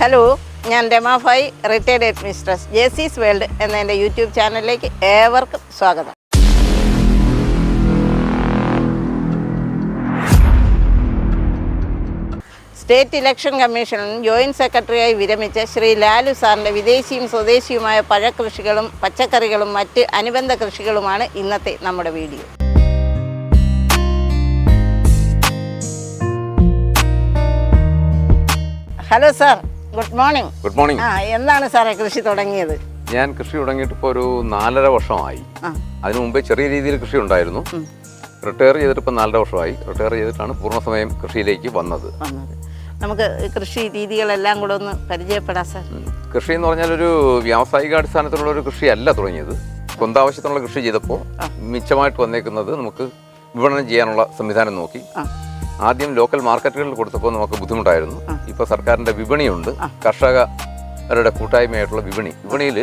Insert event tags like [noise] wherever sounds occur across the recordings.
Hello ഞാൻ Ramabai retired administrators J C's world എന്ന എന്റെ യൂട്യൂബ് ചാനലിലേക്ക് ഏവർക്കും സ്വാഗതം. സ്റ്റേറ്റ് ഇലക്ഷൻ കമ്മീഷനിൽ ജോയിന്റ് സെക്രട്ടറിയായി വിരമിച്ച ശ്രീ ലാലു സാറിന്റെ വിദേശിയും സ്വദേശിയുമായ പഴക്കൃഷികളും പച്ചക്കറികളും മറ്റ് അനുബന്ധ കൃഷികളുമാണ് ഇന്നത്തെ നമ്മുടെ video. Hello sir good morning good morning ആ എന്താണ് സാറേ കൃഷി തുടങ്ങിയത്? ഞാൻ കൃഷി തുടങ്ങിയിട്ട് ഇപ്പോൾ ഒരു നാലര വർഷമായി. അതിനു മുമ്പേ ചെറിയ രീതിയിൽ കൃഷി ഉണ്ടായിരുന്നു. റിട്ടയർ ചെയ്തിട്ട് ഇപ്പം നാലര വർഷമായി. റിട്ടയർ ചെയ്തിട്ടാണ് പൂർണസമയം കൃഷിയിലേക്ക് വന്നത്. നമുക്ക് കൃഷി രീതികളെല്ലാം കൂടെ ഒന്ന് പരിചയപ്പെടാം സാർ. കൃഷി എന്ന് പറഞ്ഞാൽ ഒരു വ്യാവസായിക അടിസ്ഥാനത്തിലുള്ള ഒരു കൃഷിയല്ല തുടങ്ങിയത്. കൊന്താവശ്യത്തിനുള്ള കൃഷി ചെയ്തപ്പോൾ മിച്ചമായിട്ട് വന്നേക്കുന്നത് നമുക്ക് വിപണനം ചെയ്യാനുള്ള സംവിധാനം നോക്കി. ആദ്യം ലോക്കൽ മാർക്കറ്റുകളിൽ കൊടുത്തപ്പോൾ നമുക്ക് ബുദ്ധിമുട്ടായിരുന്നു. ഇപ്പോൾ സർക്കാരിന്റെ വിപണിയുണ്ട്. കർഷകരുടെ കൂട്ടായ്മയായിട്ടുള്ള വിപണി. വിപണിയിൽ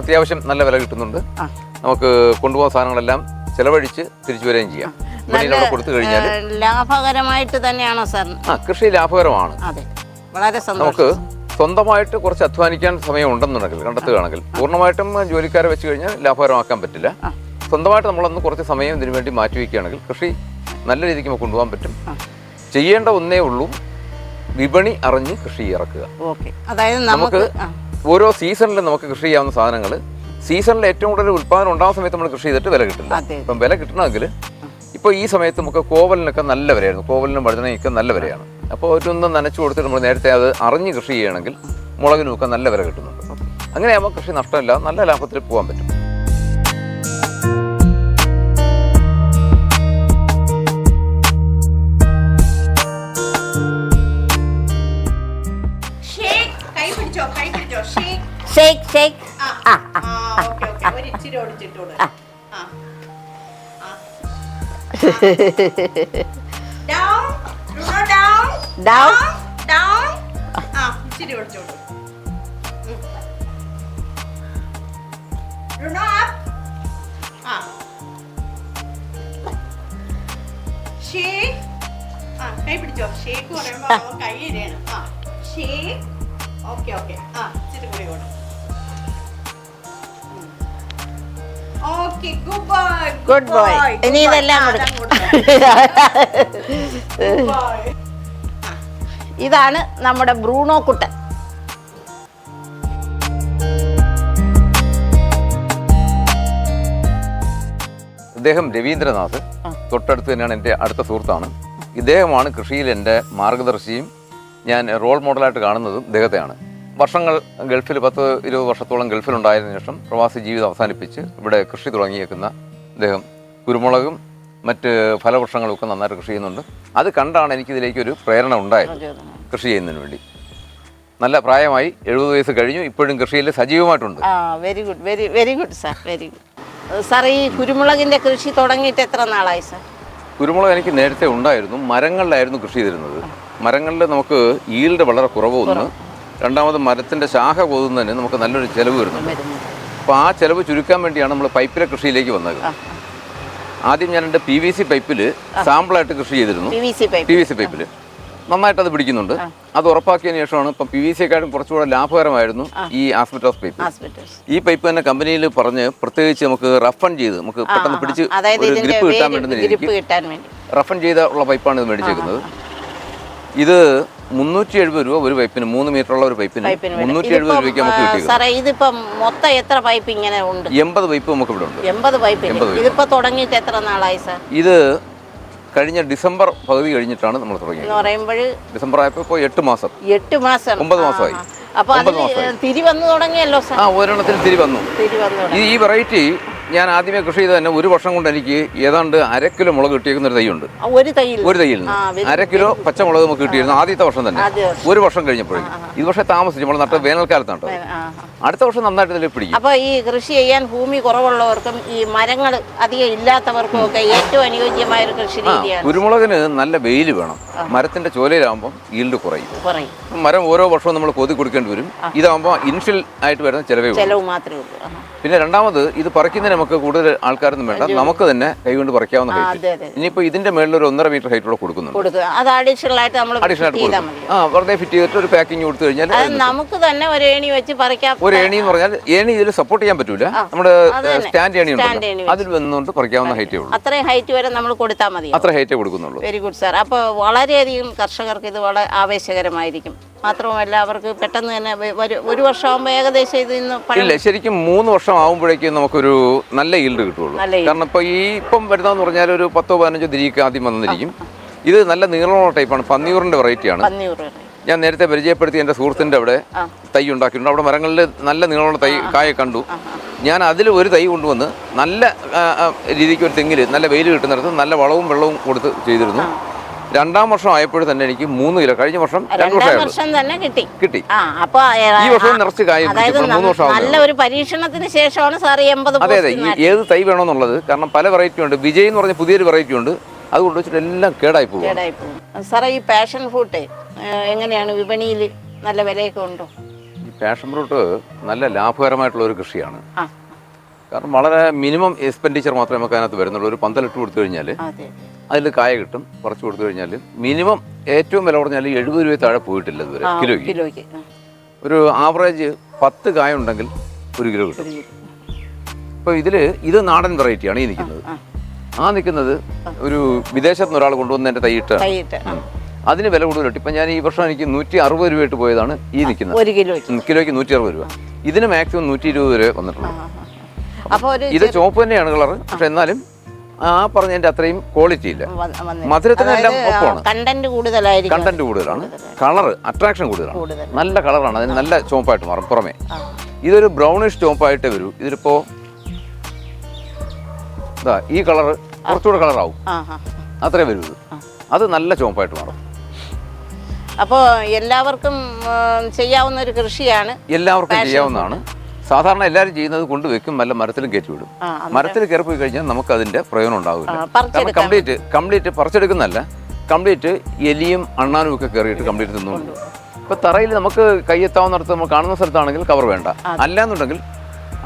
അത്യാവശ്യം നല്ല വില കിട്ടുന്നുണ്ട്. നമുക്ക് കൊണ്ടുപോകുന്ന സാധനങ്ങളെല്ലാം ചെലവഴിച്ച് തിരിച്ചു വരികയും ചെയ്യാം. കൊടുത്തു കഴിഞ്ഞാൽ ലാഭകരമായിട്ട് തന്നെയാണോ സാർ. ആ കൃഷി ലാഭകരമാണ്. വളരെ നമുക്ക് സ്വന്തമായിട്ട് കുറച്ച് അധ്വാനിക്കാൻ സമയം ഉണ്ടെന്നുണ്ടെങ്കിൽ കണ്ടെത്തുകയാണെങ്കിൽ പൂർണമായിട്ടും ജോലിക്കാരെ വെച്ച് കഴിഞ്ഞാൽ ലാഭകരമാക്കാൻ പറ്റില്ല. സ്വന്തമായിട്ട് നമ്മളൊന്ന് കുറച്ച് സമയം ഇതിനു വേണ്ടി മാറ്റി വയ്ക്കുകയാണെങ്കിൽ കൃഷി നല്ല രീതിക്ക് നമുക്ക് കൊണ്ടുപോകാൻ പറ്റും. ചെയ്യേണ്ട ഒന്നേ ഉള്ളൂ. വിപണി അറിഞ്ഞ് കൃഷി ഇറക്കുക. അതായത് നമുക്ക് ഓരോ സീസണിലും നമുക്ക് കൃഷി ചെയ്യാവുന്ന സാധനങ്ങൾ സീസണിൽ ഏറ്റവും കൂടുതൽ ഉൽപ്പാദനം ഉണ്ടാകുന്ന സമയത്ത് നമ്മൾ കൃഷി ചെയ്തിട്ട് വില കിട്ടില്ല അപ്പം ഇപ്പം വില കിട്ടണമെങ്കിൽ ഇപ്പോൾ ഈ സമയത്ത് നമുക്ക് കോവലിനൊക്കെ നല്ല വിലയായിരുന്നു. കോവലിനും വഴുതനയൊക്കെ നല്ല വിലയാണ്. അപ്പോൾ ഒരൊന്ന് നനച്ചു കൊടുത്തിട്ട് നമ്മൾ നേരത്തെ അത് അറിഞ്ഞ് കൃഷി ചെയ്യണമെങ്കിൽ മുളകിനുമൊക്കെ നല്ല വില കിട്ടുന്നുണ്ട്. അങ്ങനെയാകുമ്പോൾ കൃഷി നഷ്ടമില്ല. നല്ല ലാഭത്തിൽ പോകാൻ പറ്റും. ഷേക്ക് ഷേക്ക് ആ ആ, ഡൗൺ ഡൗൺ [laughs] ആ ഇച്ചിരി ഓടിച്ചോളൂ. റുണോ അപ്പ് ആ. ഷേക്ക് ആ കൈ പിടിച്ചോ. ഷേക്ക് പറയുമ്പോൾ [laughs] കൈ ഇരയണം ആ ഷേക്ക് ഓക്കെ ഓക്കെ. ആ ഇച്ചിരി കൂടി ഓടും. ഗുഡ് ബോയ് ഇനി ഇതെല്ലാം കൊടുക്കാം [laughs] ഇതാണ് നമ്മുടെ ബ്രൂണോ കുട്ടൻ. ഇദ്ദേഹം രവീന്ദ്രനാഥ്. തൊട്ടടുത്ത് തന്നെയാണ് എന്റെ അടുത്ത സുഹൃത്താണ്. ഇദ്ദേഹമാണ് കൃഷിയിൽ എന്റെ മാർഗദർശിയും ഞാൻ റോൾ മോഡലായിട്ട് കാണുന്നതും ഇദ്ദേഹത്തെയാണ്. വർഷങ്ങൾ ഗൾഫിൽ പത്ത് ഇരുപത് വർഷത്തോളം ഗൾഫിലുണ്ടായതിനു ശേഷം പ്രവാസി ജീവിതം അവസാനിപ്പിച്ച് ഇവിടെ കൃഷി തുടങ്ങിയേക്കുന്ന അദ്ദേഹം കുരുമുളകും മറ്റ് ഫലവൃക്ഷങ്ങളും ഒക്കെ നന്നായിട്ട് കൃഷി ചെയ്യുന്നുണ്ട്. അത് കണ്ടാണ് എനിക്കിതിലേക്ക് ഒരു പ്രേരണ ഉണ്ടായത് കൃഷി ചെയ്യുന്നതിന് വേണ്ടി. നല്ല പ്രായമായി എഴുപത് വയസ്സ് കഴിഞ്ഞു ഇപ്പോഴും കൃഷിയിൽ സജീവമായിട്ടുണ്ട്. Very good very very good sir very good sir ഈ കുരുമുളകിന്റെ കൃഷി തുടങ്ങിയിട്ട് എത്ര നാളായി സാർ കുരുമുളക് എനിക്ക് നേരത്തെ ഉണ്ടായിരുന്നു മരങ്ങളിലായിരുന്നു കൃഷി ചെയ്തിരുന്നത്. മരങ്ങളിൽ നമുക്ക് ഈൽഡ് വളരെ കുറവ് ഒന്ന് രണ്ടാമത് മരത്തിന്റെ ശാഖ കൊതുന്നതിന് നമുക്ക് നല്ലൊരു ചിലവ് വരുന്നുണ്ട്. അപ്പോൾ ആ ചിലവ് ചുരുക്കാൻ വേണ്ടിയാണ് നമ്മൾ പൈപ്പിലെ കൃഷിയിലേക്ക് വന്നത്. ആദ്യം ഞാൻ എന്റെ പി വി സി പൈപ്പിൽ സാമ്പിളായിട്ട് കൃഷി ചെയ്തിരുന്നു. പി വി സി പൈപ്പിൽ നന്നായിട്ട് അത് പിടിക്കുന്നുണ്ട്. അത് ഉറപ്പാക്കിയതിന് ശേഷമാണ് ഇപ്പം പി വി സിയെക്കാളും കുറച്ചുകൂടെ ലാഭകരമായിരുന്നു ഈ ആസ്പെറ്റോസ് പൈപ്പ്. ഈ പൈപ്പ് തന്നെ കമ്പനിയിൽ പറഞ്ഞ് പ്രത്യേകിച്ച് നമുക്ക് റഫൺ ചെയ്ത് നമുക്ക് പെട്ടെന്ന് പിടിച്ച് ഒരു ഗ്രിപ്പ് കിട്ടാൻ ഗ്രിപ്പ് കിട്ടാൻ വേണ്ടി. റഫൺ ചെയ്ത ഉള്ള പൈപ്പാണ് ഇത് മേടിച്ചേക്കുന്നത്. ഇത് മുന്നൂറ്റി എഴുപത് രൂപ ഒരു പൈപ്പിന് മൂന്ന് മീറ്റർ ഉള്ള ഒരു പൈപ്പിന്. മുന്നൂറ്റി എഴുപത് രൂപയ്ക്ക് നമുക്ക് കിട്ടി സാറേ ഇതിപ്പം മൊത്തം എത്ര പൈപ്പ് ഇങ്ങനെ ഉണ്ട്? എൺപത് പൈപ്പ് നമുക്ക് ഇവിടെ ഉണ്ട്. എൺപത് പൈപ്പ്. ഇതിപ്പോ തുടങ്ങിയിട്ട് എത്ര നാളായി സാർ? ഇത് കഴിഞ്ഞ ഡിസംബർ പകുതി കഴിഞ്ഞിട്ടാണ് നമ്മൾ തുടങ്ങിയത്. എന്ന് പറയുമ്പോൾ ഡിസംബർ ആയപ്പോൾ ഇപ്പോൾ എട്ട് മാസം. എട്ട് മാസം. ഒമ്പത് മാസമായി. അപ്പോൾ തിരി വന്നു തുടങ്ങിയല്ലോ സാർ. ആ ഒരെണ്ണത്തിൽ തിരി വന്നു. ഈ വെറൈറ്റി ഞാൻ ആദ്യമേ കൃഷി ചെയ്ത് തന്നെ ഒരു വർഷം കൊണ്ട് എനിക്ക് ഏതാണ്ട് അര കിലോ മുളക് കിട്ടിയേക്കുന്ന ഒരു തൈയുണ്ട്. ഒരു തൈയിൽ? ഒരു തൈയിൽ നിന്ന്. അരക്കിലോ അര കിലോ പച്ചമുളക് നമുക്ക് കിട്ടിയിരുന്നു ആദ്യത്തെ വർഷം തന്നെ. ഒരു വർഷം കഴിഞ്ഞപ്പോഴേക്കും. ഇത് പക്ഷേ താമസിച്ചു നമ്മൾ നട്ട വേനൽക്കാലത്താണ്. അടുത്ത വർഷം നന്നായിട്ട് ഇതിൽ പിടിക്കും. അപ്പോൾ ഈ കൃഷി ചെയ്യാൻ ഭൂമി കുറവുള്ളവർക്കും ഈ മരങ്ങൾ അധികം ഇല്ലാത്തവർക്കും ഒക്കെ ഏറ്റവും അനുയോജ്യമായ ഒരു കൃഷി രീതിയാണ്. കുരുമുളകിന് നല്ല വെയിൽ വേണം. മരത്തിന്റെ ചോലയിലാകുമ്പോൾ ഈൽഡ് കുറയും. മരം ഓരോ വർഷവും നമ്മൾ കൊതി കൊടുക്കേണ്ടി വരും. ഇതാകുമ്പോൾ ഇൻഷ്യൽ ആയിട്ട് വരുന്ന ചിലവേ ചെലവ് മാത്രമേ ഉള്ളൂ. പിന്നെ രണ്ടാമത് ഇത് പറിക്കുന്നതിന് നമുക്ക് കൂടുതൽ ആൾക്കാരൊന്നും വേണ്ട. നമുക്ക് തന്നെ കൈകൊണ്ട് പറിക്കാവുന്ന ഇനിയിപ്പോ ഹൈറ്റ്. ഇനിയിപ്പോൾ ഇതിന്റെ മേളിൽ ഒരു ഒന്നര മീറ്റർ ഹൈറ്റ് കൂടെ കൊടുക്കുന്നുണ്ട്. അത് അഡീഷണൽ ആയിട്ട് നമ്മൾ അഡീഷണൽ ആയിട്ട് കൊടുക്കും. ആ വെറുതെ ഫിറ്റ് ചെയ്തിട്ട് ഒരു പാക്കിംഗ് കൊടുത്തു കഴിഞ്ഞാൽ നമുക്ക് തന്നെ ഒരു ഏണി വെച്ച് പറിക്കാം ഒരു ഏണി എന്ന് പറഞ്ഞാൽ ഏണി ഇതിൽ സപ്പോർട്ട് ചെയ്യാൻ പറ്റൂല. നമ്മുടെ സ്റ്റാൻഡ് ഏണി ഉണ്ട് അതിൽ വന്നുകൊണ്ട് പറിക്കാവുന്ന ഹൈറ്റേ ഉള്ളൂ. അത്രയും ഹൈറ്റ് വരെ നമ്മൾ കൊടുത്താൽ മതി. അത്ര ഹൈറ്റേ കൊടുക്കുന്നുള്ളൂ. വെരി ഗുഡ് സാർ അപ്പോൾ വളരെയധികം കർഷകർക്ക് ഇത് വളരെ ആവേശകരമായിരിക്കും. മാത്രമല്ല അവർക്ക് പെട്ടെന്ന് തന്നെ ഒരു വർഷം വർഷമാകുമ്പോൾ ഏകദേശം ഇത് ഇന്ന് ശരിക്കും മൂന്ന് വർഷം ആകുമ്പോഴേക്കും നമുക്കൊരു നല്ല ഈൽഡ് കിട്ടുള്ളൂ. കാരണം ഇപ്പോൾ ഈ ഇപ്പം വരുന്നതെന്ന് പറഞ്ഞാൽ ഒരു പത്തോ പതിനഞ്ചോ തിരിക്ക് ആദ്യം വന്നിരിക്കും. ഇത് നല്ല നീളമുള്ള ടൈപ്പാണ് പന്നിയൂറിന്റെ വെറൈറ്റിയാണ്. ഞാൻ നേരത്തെ പരിചയപ്പെടുത്തി എന്റെ സുഹൃത്തിന്റെ അവിടെ. തൈ ഉണ്ടാക്കിയിട്ടുണ്ട്. അവിടെ മരങ്ങളിൽ നല്ല നീളമുള്ള തൈ കായ കണ്ടു. ഞാൻ അതിൽ ഒരു തൈ കൊണ്ടുവന്ന് നല്ല രീതിക്ക് ഒരു തെങ്ങിൽ നല്ല വെയിൽ കിട്ടുന്നിടത്ത് നല്ല വളവും വെള്ളവും കൊടുത്ത് ചെയ്തിരുന്നു. രണ്ടാം വർഷം ആയപ്പോഴും തന്നെ എനിക്ക് മൂന്ന് കിലോ കഴിഞ്ഞ വർഷം രണ്ട് വർഷം തന്നെ കിട്ടി. കിട്ടി. ആ അപ്പോൾ ഈ വർഷം നിറച്ച് കായ നല്ല ഒരു പരീക്ഷണത്തിന് ശേഷമാണ് സാർ എൺപത് അതെ അതെ. ഏത് തൈ വേണമെന്നുള്ളത് കാരണം പല വെറൈറ്റി ഉണ്ട്. വിജയ് എന്ന് പറഞ്ഞ പുതിയൊരു വെറൈറ്റി ഉണ്ട്. അതുകൊണ്ട് കൊണ്ടുവച്ചിട്ട് എല്ലാം കേടായി പോകും. സാറേ ഈ പാഷൻ ഫ്രൂട്ട് എങ്ങനെയാണ്? വിപണിയിൽ നല്ല വിലയൊക്കെ ഉണ്ടോ? ഈ പാഷൻ ഫ്രൂട്ട് നല്ല ലാഭകരമായിട്ടുള്ള ഒരു കൃഷിയാണ്. കാരണം വളരെ മിനിമം എക്സ്പെൻഡിച്ചർ മാത്രമേ നമുക്ക് അതിനകത്ത് വരുന്നുള്ളൂ. ഒരു പന്തലിട്ട് കൊടുത്തു കഴിഞ്ഞാൽ അതിൽ കായ കിട്ടും കുറച്ച് കൊടുത്തു കഴിഞ്ഞാൽ മിനിമം ഏറ്റവും വില കുറഞ്ഞാൽ എഴുപത് രൂപ താഴെ പോയിട്ടില്ല ഇതുവരെ കിലോയ്ക്ക്. ഒരു ആവറേജ് പത്ത് കായ ഉണ്ടെങ്കിൽ ഒരു കിലോ കിട്ടും. അപ്പോൾ ഇതിൽ ഇത് നാടൻ വെറൈറ്റിയാണ് ഈ നിൽക്കുന്നത്. ആ. നിൽക്കുന്നത് ഒരു വിദേശത്ത് നിന്ന് ഒരാൾ കൊണ്ടുവന്ന് എന്റെ തൈയിട്ട് അതിന് വില കൂടുതലിട്ട് ഇപ്പം ഞാൻ ഈ വർഷം എനിക്ക് നൂറ്റി അറുപത് രൂപയായിട്ട് പോയതാണ് ഈ നിൽക്കുന്നത്. ഒരു കിലോയ്ക്ക്. കിലോയ്ക്ക് നൂറ്റി അറുപത് രൂപ. ഇതിന് മാക്സിമം നൂറ്റി ഇരുപത് രൂപ വന്നിട്ടുണ്ട്. ഇത് ചുവപ്പ് തന്നെയാണ് കളർ പക്ഷെ എന്നാലും ആ പറഞ്ഞതിന്റെ അത്രയും ക്വാളിറ്റി ഇല്ല. മധുരത്തിന് വന്നില്ല. മധുരത്തിനെല്ലാം ഒപ്പമാണ്. കണ്ടന്റ് കൂടുതലായിരിക്കും. കണ്ടന്റ് കൂടുതലാണ്. കളർ അട്രാക്ഷൻ കൂടുതലാണ്. നല്ല കളറാണ് അതിന് നല്ല ചുവപ്പായിട്ട് മാറും പുറമേ. ഇതൊരു ബ്രൗണിഷ് ചുവപ്പായിട്ടേ വരൂ. ഇതിലിപ്പോ ഇതാ ഈ കളർ കുറച്ചുകൂടെ കളറാവും അത്രേ വരൂ ഇത്. അത് നല്ല ചുവപ്പായിട്ട് മാറും. അപ്പോൾ എല്ലാവർക്കും ചെയ്യാവുന്ന ഒരു കൃഷിയാണ് എല്ലാവർക്കും ചെയ്യാവുന്നതാണ്. സാധാരണ എല്ലാവരും ചെയ്യുന്നത് കൊണ്ട് വെക്കും നല്ല മരത്തിലും കയറ്റി വിടും. മരത്തിൽ കയറി പോയി കഴിഞ്ഞാൽ നമുക്ക് അതിന്റെ പ്രയോജനം ഉണ്ടാവില്ല. കാരണം കംപ്ലീറ്റ് കംപ്ലീറ്റ് പറിച്ചെടുക്കുന്നല്ല കംപ്ലീറ്റ് എലിയും അണ്ണാനും ഒക്കെ കയറിയിട്ട് കംപ്ലീറ്റ് തിന്നുണ്ട് ഇപ്പൊ തറയിൽ നമുക്ക് കൈയെത്താവുന്നിടത്ത് നമ്മൾ കാണുന്ന സ്ഥലത്താണെങ്കിൽ കവർ വേണ്ട. അല്ലാന്നുണ്ടെങ്കിൽ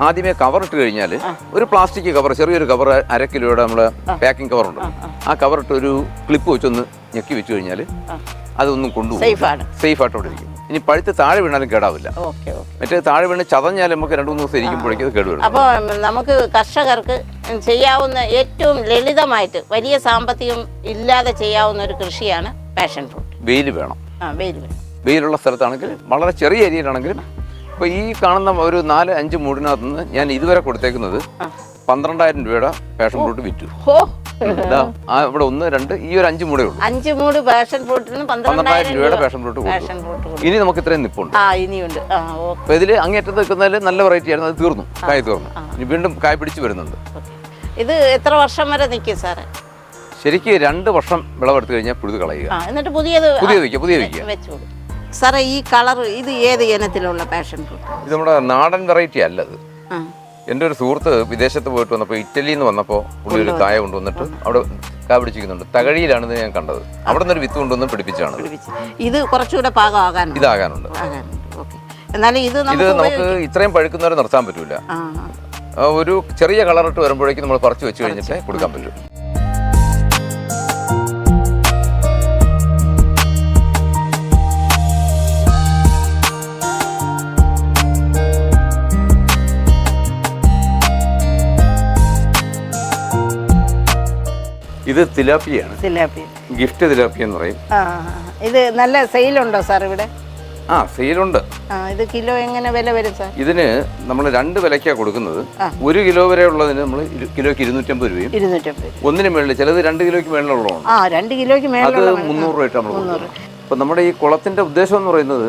ആദ്യമേ കവർ ഇട്ട് കഴിഞ്ഞാൽ ഒരു പ്ലാസ്റ്റിക് കവർ ചെറിയൊരു കവർ അര കിലോയുടെ നമ്മൾ പാക്കിംഗ് കവർ ഉണ്ട് ആ കവർ ഇട്ട് ഒരു ക്ലിപ്പ് വെച്ചൊന്ന് ഞെക്കി വെച്ച് കഴിഞ്ഞാൽ അതൊന്നും കൊണ്ടുപോകും സേഫ് ആയിട്ട് അവിടെ ഇരിക്കും. ഇനി പഴുത്ത് താഴെ വീണാലും കേടാവില്ല. മറ്റേ താഴെ വീണ് ചതഞ്ഞാലും നമുക്ക് രണ്ടു മൂന്ന് ദിവസം ഇരിക്കുമ്പോഴേക്കും അത് കേടുവരും. അപ്പോൾ നമുക്ക് കർഷകർക്ക് ചെയ്യാവുന്ന ഏറ്റവും ലളിതമായിട്ട് വലിയ സാമ്പത്തികം ഇല്ലാതെ ചെയ്യാവുന്ന ഒരു കൃഷിയാണ് പാഷൻ ഫ്രൂട്ട് വെയിൽ വേണം. ആ വെയിൽ വേണം. വെയിലുള്ള സ്ഥലത്താണെങ്കിൽ വളരെ ചെറിയ ഏരിയയിലാണെങ്കിലും ഇപ്പോൾ ഈ കാണുന്ന ഒരു നാല് അഞ്ച് മൂടിനകത്ത് നിന്ന് ഞാൻ ഇതുവരെ കൊടുത്തേക്കുന്നത് പന്ത്രണ്ടായിരം രൂപയുടെ പാഷൻ ഫ്രൂട്ട് വിറ്റു. ആ ഇവിടെ ഒന്ന് രണ്ട് ഈ ഒരു അഞ്ച് മൂടേ ഉള്ളൂ. അഞ്ച് മൂട് പാഷൻ ഫ്രൂട്ടിന് പന്ത്രണ്ടായിരം രൂപയുടെ രൂപ പാഷൻ ഫ്രൂട്ട് കൊടുത്തു. ഇനി നമുക്ക് ഇത്രയും നിപ്പുണ്ട്. ഇനിയുണ്ട്. അപ്പോൾ ഇതിൽ അങ്ങേറ്റത്ത് നിൽക്കുന്നതിൽ നല്ല വെറൈറ്റി ആയിരുന്നു. അത് തീർന്നു. കായ് തീർന്നു. ഇനി വീണ്ടും കായ് പിടിച്ച് വരുന്നുണ്ട്. ഇത് എത്ര വർഷം വരെ നിൽക്കും സാറേ? ശരിക്ക് രണ്ട് വർഷം വിളവെടുത്ത് കഴിഞ്ഞാൽ പുഴുത് കളയുക. എന്നിട്ട് പുതിയത് പുതിയ വയ്ക്കുക പുതിയ വയ്ക്കുക. സാറേ ഈ കളർ ഇത് ഏത് ഇനത്തിലുള്ള പാഷൻ ഫ്രൂട്ട് ഇത് നമ്മുടെ നാടൻ വെറൈറ്റി അല്ല അത് ആ. എന്റെ ഒരു സുഹൃത്ത് വിദേശത്ത് പോയിട്ട് വന്നപ്പോൾ ഇറ്റലിയിൽ നിന്ന് വന്നപ്പോൾ പുള്ളി ഒരു കായ കൊണ്ടുവന്നിട്ട് അവിടെ കാ പിടിച്ചിരിക്കുന്നുണ്ട്. തകഴിയിലാണ് ഇത് ഞാൻ കണ്ടത്. അവിടെ നിന്നൊരു വിത്ത് കൊണ്ടുവന്ന് പിടിപ്പിച്ചാണ് ഇത്. കുറച്ചുകൂടെ പാകമാകാനുണ്ട്? ഇതാകാനുണ്ട്. എന്നാലും ഇത് ഇത് നമുക്ക് ഇത്രയും പഴുക്കുന്നവരെ നിർത്താൻ പറ്റൂല. ഒരു ചെറിയ കളറിട്ട് വരുമ്പോഴേക്കും നമ്മൾ പറിച്ചു വെച്ച് കഴിഞ്ഞിട്ട് കൊടുക്കാൻ പറ്റും. ഇത് തിലാപ്പിയാണ്. തിലാപ്പിയ ഗിഫ്റ്റ് തിലാപ്പിയ എന്ന് പറയും. ആ. ഇത് നല്ല സെയിലുണ്ടോ സാർ ഇവിടെ? ആ സെയിലുണ്ട്. ആ ഇത് കിലോ എങ്ങനെ വില വരും സാർ? ഇതിന് നമ്മൾ രണ്ട് വിലയ്ക്കാണ് കൊടുക്കുന്നത്. ആ. ഒരു കിലോ വരെ ഉള്ളതിന് നമ്മൾ കിലോയ്ക്ക് ഇരുന്നൂറ്റമ്പത് രൂപയും. ഇരുന്നൂറ്റമ്പത് ഒന്നിന് മേളിൽ ചിലത് രണ്ട് കിലോയ്ക്ക് മേളിലുള്ളതാണ് ആ രണ്ട് കിലോയ്ക്ക് അത് മുന്നൂറ് രൂപ നമ്മൾ കൊടുക്കുന്നത് അപ്പം നമ്മുടെ ഈ കുളത്തിന്റെ ഉദ്ദേശം എന്ന് പറയുന്നത്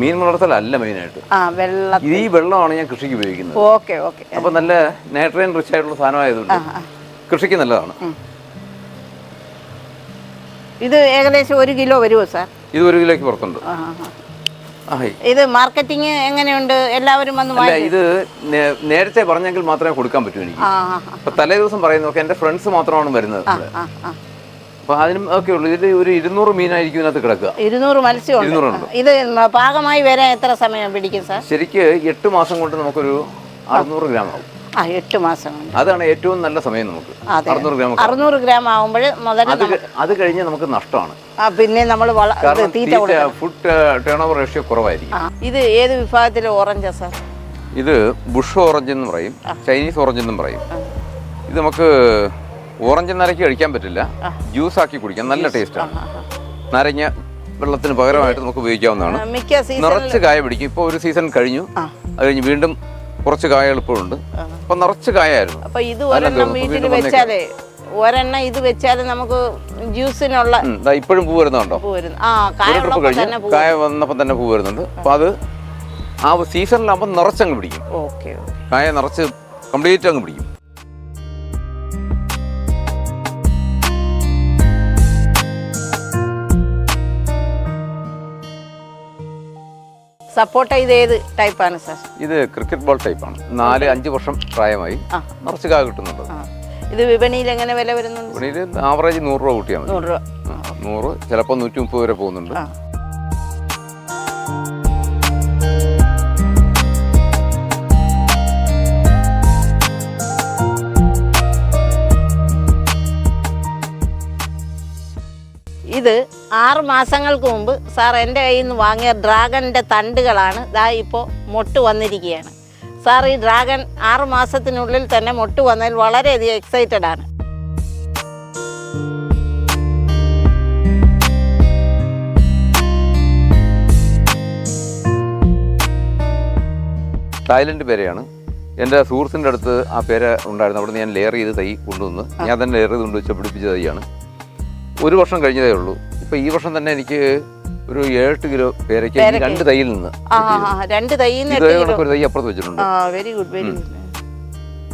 മീൻ വളർത്തലല്ല മെയിനായിട്ട്. ആ വെള്ള ഈ വെള്ളമാണ് ഞാൻ കൃഷിക്ക് ഉപയോഗിക്കുന്നത്. Okay okay. അപ്പം നല്ല നൈട്രജൻ റിച്ച് ആയിട്ടുള്ള സാധനമായതുകൊണ്ട് കൃഷിക്ക് നല്ലതാണ്. ഇത് ഏകദേശം ഒരു കിലോ വരുമോ സാർ? ഇത് ഒരു കിലോയ്ക്ക് പുറത്തുണ്ട്. ഇത് മാർക്കറ്റിംഗ് എങ്ങനെയുണ്ട്? എല്ലാവരും വന്ന് ഇത് നേരത്തെ പറഞ്ഞെങ്കിൽ മാത്രമേ കൊടുക്കാൻ പറ്റൂ എനിക്ക്. അപ്പൊ തലേ ദിവസം പറയുന്നതൊക്കെ എന്റെ ഫ്രണ്ട്സ് മാത്രമാണ് വരുന്നത്. അപ്പൊ അതിനും ഒക്കെ ഉള്ളു. ഇതിൽ ഒരു ഇരുന്നൂറ് മീനായിരിക്കും ഇതിനകത്ത് കിടക്കുക. ഇരുന്നൂറ് മത്സ്യം ഇത് പാകമായി വരാൻ എത്ര സമയം പിടിക്കും സാർ? ശരിക്ക് എട്ട് മാസം കൊണ്ട് നമുക്കൊരു അറുന്നൂറ് ഗ്രാം ആവും. ആ എട്ട് മാസം കൊണ്ട് അതാണ് ഏറ്റവും നല്ല സമയം നമുക്ക്. അതെ. അറുന്നൂറ് ഗ്രാം ഒക്കെ. അറുന്നൂറ് ഗ്രാം ആവുമ്പോൾ മുതൽ അത് ക- അത് കഴിഞ്ഞ് നമുക്ക് നഷ്ടമാണ്. ആ പിന്നെ നമ്മൾ വള ഇത് കാരണം തീറ്റ തീറ്റ ഫുഡ് ടേൺ ഓവർ റേഷ്യോ കുറവായിരിക്കും. ആ ഇത് ഏത് വിഭാഗത്തിലെ ഓറഞ്ചാ സാർ? ഇത് ബുഷ് ഓറഞ്ച് എന്ന് പറയും ചൈനീസ് ഓറഞ്ച് എന്നും പറയും. ഇത് നമുക്ക് ഓറഞ്ച് നരക്കി കഴിക്കാൻ പറ്റില്ല. ജ്യൂസ് ആക്കി കുടിക്കാം നല്ല ടേസ്റ്റാണ് നരഞ്ഞ വെള്ളത്തിന് പകരമായിട്ട് നമുക്ക് ഉപയോഗിക്കാവുന്നതാണ്. മിക്ക സീസണിൽ നിറച്ച് കായ പിടിക്കും. ഇപ്പോൾ ഒരു സീസൺ കഴിഞ്ഞു. അത് കഴിഞ്ഞ് വീണ്ടും കുറച്ച് കായ എളുപ്പമുണ്ട്. അപ്പൊ നിറച്ച് കായായിരുന്നു. അപ്പൊ ഇത് ഒരെണ്ണം. വീട്ടിൽ വെച്ചാലേ ഒരെണ്ണം ഇത് വെച്ചാൽ നമുക്ക് ജ്യൂസിനുള്ള ഇപ്പോഴും പൂ വരുന്നുണ്ടോ? കായുള്ളപ്പോൾ കഴിഞ്ഞ് കായ വന്നപ്പോൾ തന്നെ പൂ വരുന്നുണ്ട്. അപ്പൊ അത് ആ സീസണിലാകുമ്പോൾ നിറച്ചങ്ങ് പിടിക്കും. കായ നിറച്ച് കംപ്ലീറ്റ് അങ്ങ് പിടിക്കും. സപ്പോർട്ട ഇത് ഏത് ടൈപ്പാണ് സാർ? ഇത് ക്രിക്കറ്റ് ബോൾ ടൈപ്പാണ്. നാല് അഞ്ച് വർഷം പ്രായമായി. നിറച്ച് കാ കിട്ടുന്നുണ്ട്. ഇത് വിപണിയിൽ എങ്ങനെ വില വരുന്നുണ്ട്? വിപണിയിൽ ആവറേജ് നൂറ് രൂപ കൂട്ടിയാൽ മതി. നൂറ് രൂപ. നൂറ് ചിലപ്പോൾ നൂറ്റി മുപ്പത് വരെ പോകുന്നുണ്ട്. ഇത് ആറ് മാസങ്ങൾക്ക് മുമ്പ് സാർ എന്റെ കയ്യിൽ നിന്ന് വാങ്ങിയ ഡ്രാഗണിന്റെ തണ്ടുകളാണ് ദാ ഇപ്പോൾ മൊട്ട് വന്നിരിക്കുകയാണ്. സാർ ഈ ഡ്രാഗൺ ആറ് മാസത്തിനുള്ളിൽ തന്നെ മൊട്ട് വന്നതിൽ വളരെയധികം എക്സൈറ്റഡ് ആണ്. തായ്ലൻഡ് പേരയാണ്. എന്റെ സുഹൃത്തിന്റെ അടുത്ത് ആ പേര ഉണ്ടായിരുന്നു. അവിടെ ഞാൻ ലെയർ ചെയ്ത് തൈ കൊണ്ടുവന്ന്. ഞാൻ തന്നെ ലെയർ ചെയ്ത് കൊണ്ടുവച്ച് പിടിപ്പിച്ച തൈയാണ്. ഒരു വർഷം കഴിഞ്ഞതേ ഉള്ളൂ. ഇപ്പൊ ഈ വർഷം തന്നെ എനിക്ക് ഒരു ഏഴെട്ട് കിലോ പേരയ്ക്ക്. രണ്ട് തൈയിൽ നിന്ന് രണ്ട് ഒരു തൈ അപ്പുറത്ത് വെച്ചിട്ടുണ്ട്. വെരി ഗുഡ് വെരി ഗുഡ്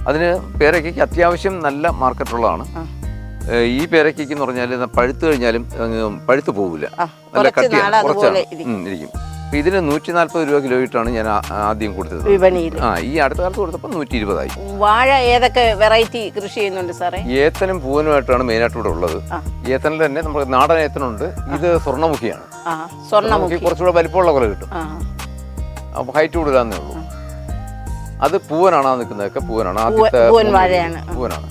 അതിന് പേരയ്ക്ക് അത്യാവശ്യം നല്ല മാർക്കറ്റുള്ളതാണ്. ഈ പേരയ്ക്കെന്ന് പറഞ്ഞാൽ പഴുത്ത് കഴിഞ്ഞാലും പഴുത്തു പോകില്ല നല്ല കട്ടിയാണ് കുറച്ചാണ്. ഇരിക്കും. അപ്പൊ ഇതിന് നൂറ്റി നാൽപ്പത് രൂപ കിലോയിട്ടാണ് ഞാൻ ആദ്യം കൊടുത്തത്. വിപണിയിൽ. ആ ഈ അടുത്ത കാലത്ത് കൊടുത്തപ്പോൾ നൂറ്റി ഇരുപതായി വാഴ ഏതൊക്കെ വെറൈറ്റി കൃഷി ചെയ്യുന്നുണ്ട് സാറേ? ഏത്തനും പൂവനുമായിട്ടാണ് മെയിനായിട്ട് ഇവിടെ ഉള്ളത്. ഏത്തനിൽ തന്നെ നമുക്ക് നാടൻ ഏത്തനുണ്ട്. ഇത് സ്വർണമുഖിയാണ്. സ്വർണമുഖി. കുറച്ചുകൂടെ വലിപ്പമുള്ള പോലെ കിട്ടും. അപ്പൊ അപ്പോൾ ഹൈറ്റ് കൂടുതലാന്നേ ഉള്ളൂ. അത് പൂവനാണ് നിൽക്കുന്നതൊക്കെ പൂവനാണ്. ആദ്യത്തെ. പൂവനാണ്.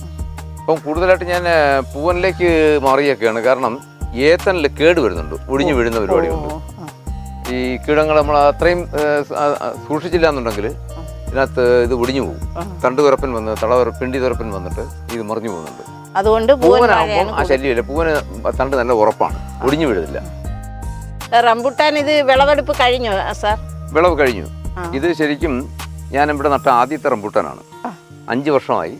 അപ്പം കൂടുതലായിട്ട് ഞാൻ പൂവനിലേക്ക് മാറിയൊക്കെയാണ്. കാരണം ഏത്തനിൽ കേട് വരുന്നുണ്ട്. ഒടിഞ്ഞു വീഴുന്ന പരിപാടിയുണ്ട്. ഈ കീടങ്ങൾ നമ്മൾ അത്രയും സൂക്ഷിച്ചില്ല എന്നുണ്ടെങ്കിൽ ഇതിനകത്ത് ഇത് ഒടിഞ്ഞു പോകും. തണ്ട് തുരപ്പൻ വന്ന് തള പിണ്ടി തുരപ്പൻ വന്നിട്ട് ഇത് മറിഞ്ഞു പോകുന്നുണ്ട്. അതുകൊണ്ട് പൂവനാകുമ്പോൾ ആ ശല്യമില്ല. പൂവന് തണ്ട് നല്ല ഉറപ്പാണ്. ഒടിഞ്ഞു വീഴുന്നില്ല റംബുട്ടാൻ ഇത് വിളവെടുപ്പ് കഴിഞ്ഞു സാർ? വിളവ് കഴിഞ്ഞു. ഇത് ശരിക്കും ഞാൻ ഇവിടെ നട്ട ആദ്യത്തെ റംബുട്ടാനാണ്. അഞ്ച് വർഷമായി.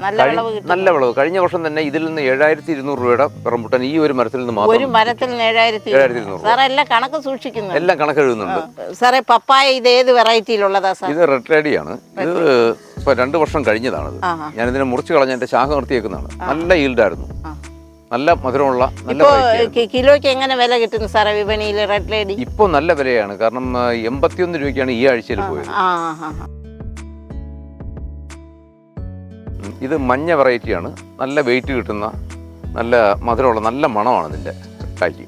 നല്ല വിളവ് കഴിഞ്ഞ വർഷം തന്നെ ഇതിൽ നിന്ന് ഏഴായിരത്തി ഇരുന്നൂറ് രൂപയുടെ പെറമ്പുട്ടൻ ഈ ഒരു മരത്തിൽ നിന്ന് ഒരു മാത്രം മരത്തിൽ ഏഴായിരത്തി സാറേ എല്ലാം കണക്ക് സൂക്ഷിക്കുന്നു എല്ലാം കണക്കെഴുതുന്നുണ്ട് സാറേ പപ്പായ ഇത് ഏത് വെറൈറ്റിയിലുള്ളതാ സാർ? ഇത് റെഡ് റെഡിയാണ്. ഇത് ഇപ്പൊ രണ്ട് വർഷം കഴിഞ്ഞതാണിത്. ആ, ആ. ഞാൻ ഇതിനെ മുറിച്ച് കളഞ്ഞ എന്റെ ശാഖ നിർത്തിയേക്കുന്നതാണ്. നല്ല ഈൽഡായിരുന്നു ആ. നല്ല മധുരമുള്ള നല്ല കിലോയ്ക്ക് എങ്ങനെ വില കിട്ടുന്നു സാറേ വിപണിയിൽ റെഡ് ലേഡി ഇപ്പൊ നല്ല വിലയാണ്. കാരണം ആ, എൺപത്തിയൊന്ന് രൂപയ്ക്കാണ് ഈ ആഴ്ചയിൽ പോയത്. ഇത് മഞ്ഞ വെറൈറ്റിയാണ്. നല്ല വെയിറ്റ് കിട്ടുന്ന നല്ല മധുരമുള്ള നല്ല മണമാണ് ഇതിന്റെ കായ്ക്ക്.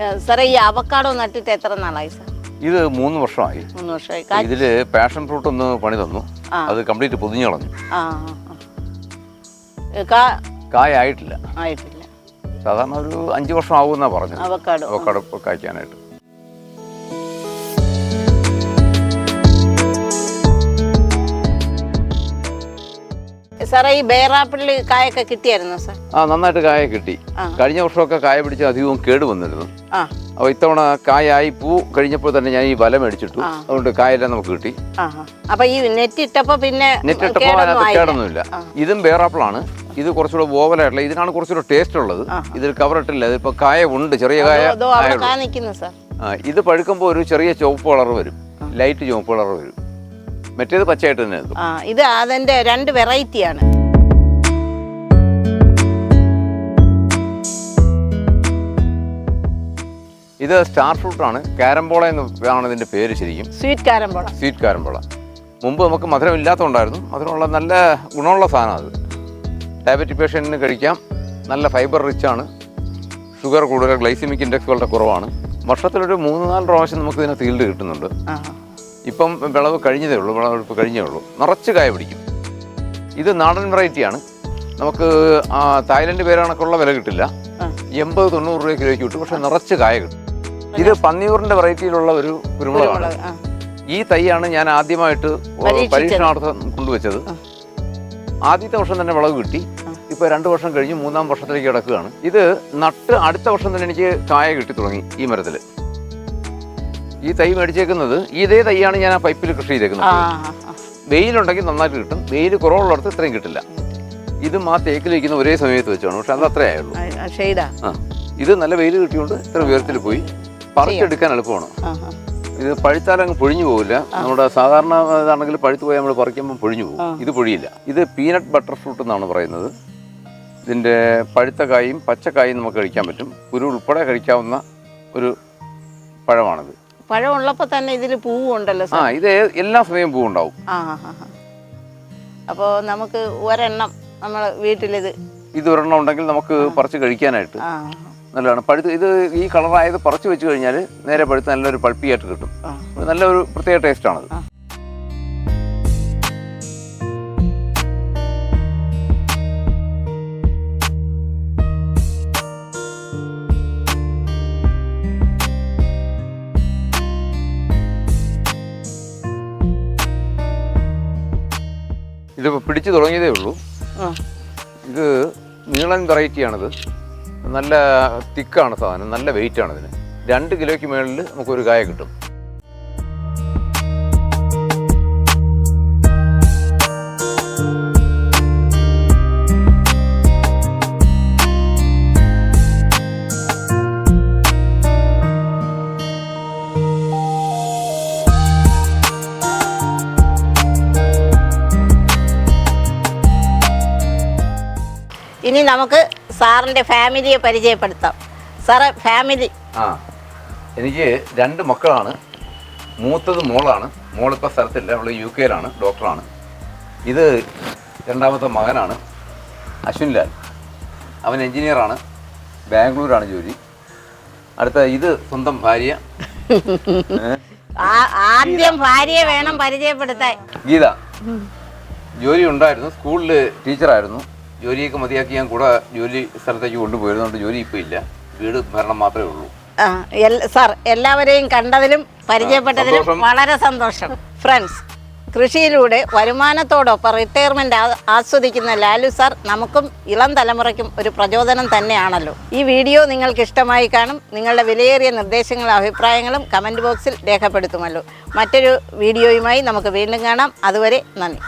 ഏ, സാറേ ഈ അവക്കാടോ നട്ടിട്ട് എത്ര നാളായി സാർ? ഇത് മൂന്ന് വർഷമായി. മൂന്ന് വർഷമായി. ഇതിൽ പാഷൻ ഫ്രൂട്ട് ഒന്ന് പണി തന്നു. അത് കംപ്ലീറ്റ് പൊതിഞ്ഞു കളഞ്ഞു. കായ ആയിട്ടില്ല. ആയിട്ടില്ല. സാധാരണ ഒരു അഞ്ചു വർഷം ആവുമെന്നാ പറഞ്ഞത്. അവക്കാടോ കായ്ക്കാനായിട്ട്. സാറേ ഈ ബേറാപ്പിളിൽ കായൊക്കെ കിട്ടിയായിരുന്നു സാർ? ആ നന്നായിട്ട് കായ കിട്ടി. കഴിഞ്ഞ വർഷമൊക്കെ കായ പിടിച്ച് അധികവും കേട് വന്നിരുന്നു. ആ. അപ്പോൾ ഇത്തവണ കായായി പൂ കഴിഞ്ഞപ്പോൾ തന്നെ ഞാൻ ഈ വല മേടിച്ചിട്ടു. അതുകൊണ്ട് കായെല്ലാം നമുക്ക് കിട്ടി. അപ്പൊ ഈ നെറ്റ് ഇട്ടപ്പോ പിന്നെ നെറ്റ് ഇട്ടപ്പോ അതിനകത്ത്. കേടൊന്നുമില്ല. ഇതും ബേറാപ്പിളാണ്. ഇത് കുറച്ചുകൂടെ ഓവലായിട്ടുള്ള ഇതിനാണ് കുറച്ചുകൂടെ ടേസ്റ്റ് ഉള്ളത്. ഇതിൽ കവർ ഇട്ടില്ല. ഇതിപ്പോ കായ ഉണ്ട് ചെറിയ കായ ഇത് പഴുക്കുമ്പോൾ ഒരു ചെറിയ ചുവപ്പ് കളർ വരും. ലൈറ്റ് ചുവപ്പ് കളർ വരും. മറ്റേത് പച്ചയായിട്ട് തന്നെ ആ ഇത് അതിന്റെ രണ്ട് വെറൈറ്റിയാണ് ഇത് സ്റ്റാർ ഫ്രൂട്ട് ആണ്. കാരംബോള എന്ന് ആണ് ഇതിന്റെ പേര് ശരിക്കും. Sweet carambola. Sweet carambola. മുമ്പ് നമുക്ക് മധുരം ഇല്ലാത്തതുണ്ടായിരുന്നു മധുരമുള്ള നല്ല ഗുണമുള്ള സാധനമാണ് അത്. ഡയബറ്റിക് പേഷ്യന്റിന് കഴിക്കാം. നല്ല ഫൈബർ റിച്ച് ആണ്. ഷുഗർ കൂടുതൽ ഗ്ലൈസിമിക് ഇൻഡെക്സ് വളരെ കുറവാണ്. വർഷത്തിലൊരു മൂന്ന് നാല് പ്രാവശ്യം നമുക്ക് ഇതിനെ ഫീൽഡ് കിട്ടുന്നുണ്ട്. ഇപ്പം വിളവ് കഴിഞ്ഞതേ ഉള്ളൂ വിളവെടുപ്പ് കഴിഞ്ഞേ ഉള്ളൂ. നിറച്ച് കായ പിടിക്കും. ഇത് നാടൻ വെറൈറ്റിയാണ് നമുക്ക് തായ്ലൻഡ് പേരാണക്കുള്ള വില കിട്ടില്ല. എൺപത് തൊണ്ണൂറ് രൂപ കിലോയ്ക്ക് കിട്ടും. പക്ഷെ നിറച്ച് കായ കിട്ടും. ഇത് പന്നിയൂറിന്റെ വെറൈറ്റിയിലുള്ള ഒരു കുരുമുളകാണ്. ഈ തൈയാണ് ഞാൻ ആദ്യമായിട്ട്. പരീക്ഷണാർത്ഥം കൊണ്ടുവച്ചത്. ആദ്യത്തെ വർഷം തന്നെ വിളവ് കിട്ടി. ഇപ്പോൾ രണ്ട് വർഷം കഴിഞ്ഞ് മൂന്നാം വർഷത്തിലേക്ക് കിടക്കുകയാണ്. ഇത് നട്ട് അടുത്ത വർഷം തന്നെ എനിക്ക് കായ കിട്ടി തുടങ്ങി ഈ മരത്തിൽ ഈ തൈ മേടിച്ചേക്കുന്നത് ഇതേ തൈയാണ് ഞാൻ ആ പൈപ്പിൽ കൃഷി ചെയ്തേക്കുന്നത്. വെയിലുണ്ടെങ്കിൽ നന്നായിട്ട് കിട്ടും. വെയിൽ കുറവുള്ളിടത്ത് ഇത്രയും കിട്ടില്ല. ഇതും ആ തേക്കിൽ വയ്ക്കുന്ന ഒരേ സമയത്ത് വെച്ചാണ്. പക്ഷെ അത് അത്രേ ആയുള്ളൂ. ആ, ഇത് നല്ല വെയിൽ കിട്ടിയോണ്ട് ഇത്ര ഉയരത്തിൽ പോയി പറിച്ചെടുക്കാൻ എളുപ്പമാണ്. ഇത് പഴുത്താൽ അങ്ങ് പൊഴിഞ്ഞു പോകില്ല നമ്മുടെ സാധാരണ ഇതാണെങ്കിൽ പഴുത്തു പോയി നമ്മൾ പറിക്കുമ്പോൾ പൊഴിഞ്ഞു പോകും ഇത് പൊഴിയില്ല. ഇത് പീനട്ട് ബട്ടർ ഫ്രൂട്ട് എന്നാണ് പറയുന്നത്. ഇതിന്റെ പഴുത്ത കായും പച്ചക്കായും നമുക്ക് കഴിക്കാൻ പറ്റും. കുരു ഉൾപ്പെടെ കഴിക്കാവുന്ന ഒരു പഴമാണിത്. പഴം ഉള്ളപ്പോൾ തന്നെ ഇതിൽ പൂവുണ്ടല്ലോ ആ ഇത് എല്ലാ സമയവും പൂവുണ്ടാവും. ആ അപ്പോൾ നമുക്ക് ഒരെണ്ണം നമ്മൾ വീട്ടിലിത് ഇത് ഒരെണ്ണം ഉണ്ടെങ്കിൽ നമുക്ക് പറിച്ച് കഴിക്കാനായിട്ട്. നല്ലതാണ്. പഴുത്ത് ഇത് ഈ കളറായത് പറിച്ച് വെച്ച് കഴിഞ്ഞാൽ നേരെ പഴുത്ത് നല്ലൊരു പൾപ്പിയായിട്ട് കിട്ടും. നല്ലൊരു പ്രത്യേക ടേസ്റ്റാണത് ആ. ഇതിപ്പോൾ പിടിച്ചു തുടങ്ങിയതേ ഉള്ളൂ. ഇത് നീളൻ വെറൈറ്റിയാണിത്. നല്ല തിക്കാണ് സാധനം നല്ല വെയിറ്റ് ആണ് ഇതിന്. രണ്ട് കിലോയ്ക്ക് മുകളിൽ നമുക്കൊരു കായ കിട്ടും. നമുക്ക് സാറിന്റെ ഫാമിലിയെ പരിചയപ്പെടുത്താം. സാറേ ഫാമിലി. ആ എനിക്ക് രണ്ട് മക്കളാണ്. മൂത്തത് മോളാണ്. മോളിപ്പോൾ സ്ഥലത്തില്ല അവൾ യു കെയിലാണ് ഡോക്ടറാണ്. ഇത് രണ്ടാമത്തെ മകനാണ് അശ്വിൻലാൽ. അവൻ എഞ്ചിനീയറാണ് ബാംഗ്ലൂരാണ് ജോലി. അടുത്ത ഇത് സ്വന്തം ഭാര്യ. ആദ്യം ഭാര്യയെ വേണം പരിചയപ്പെടുത്താൻ. ഗീത. ജോലി ഉണ്ടായിരുന്നു സ്കൂളിൽ ടീച്ചറായിരുന്നു. ജോലിയൊക്കെ മതിയാക്കി ഞാൻ കൂടെ ജോലി സ്ഥലത്തേക്ക് കൊണ്ടുപോയിരുന്നോണ്ട് ജോലി ഇപ്പോൾ ഇല്ല. വീട് ഭരണം മാത്രമേ ഉള്ളൂ. ആ, എൽ- സാർ എല്ലാവരെയും കണ്ടതിലും പരിചയപ്പെട്ടതിലും സന്തോഷം. വളരെ സന്തോഷം. ഫ്രണ്ട്സ് കൃഷിയിലൂടെ വരുമാനത്തോടൊപ്പം റിട്ടയർമെന്റ് ആ- ആസ്വദിക്കുന്ന ലാലു സാർ നമുക്കും ഇളം തലമുറയ്ക്കും ഒരു പ്രചോദനം തന്നെയാണല്ലോ. ഈ വീഡിയോ നിങ്ങൾക്ക് ഇഷ്ടമായി കാണും. നിങ്ങളുടെ വിലയേറിയ നിർദ്ദേശങ്ങളും അഭിപ്രായങ്ങളും കമന്റ് ബോക്സിൽ രേഖപ്പെടുത്തുമല്ലോ. മറ്റൊരു വീഡിയോയുമായി നമുക്ക് വീണ്ടും കാണാം. അതുവരെ നന്ദി.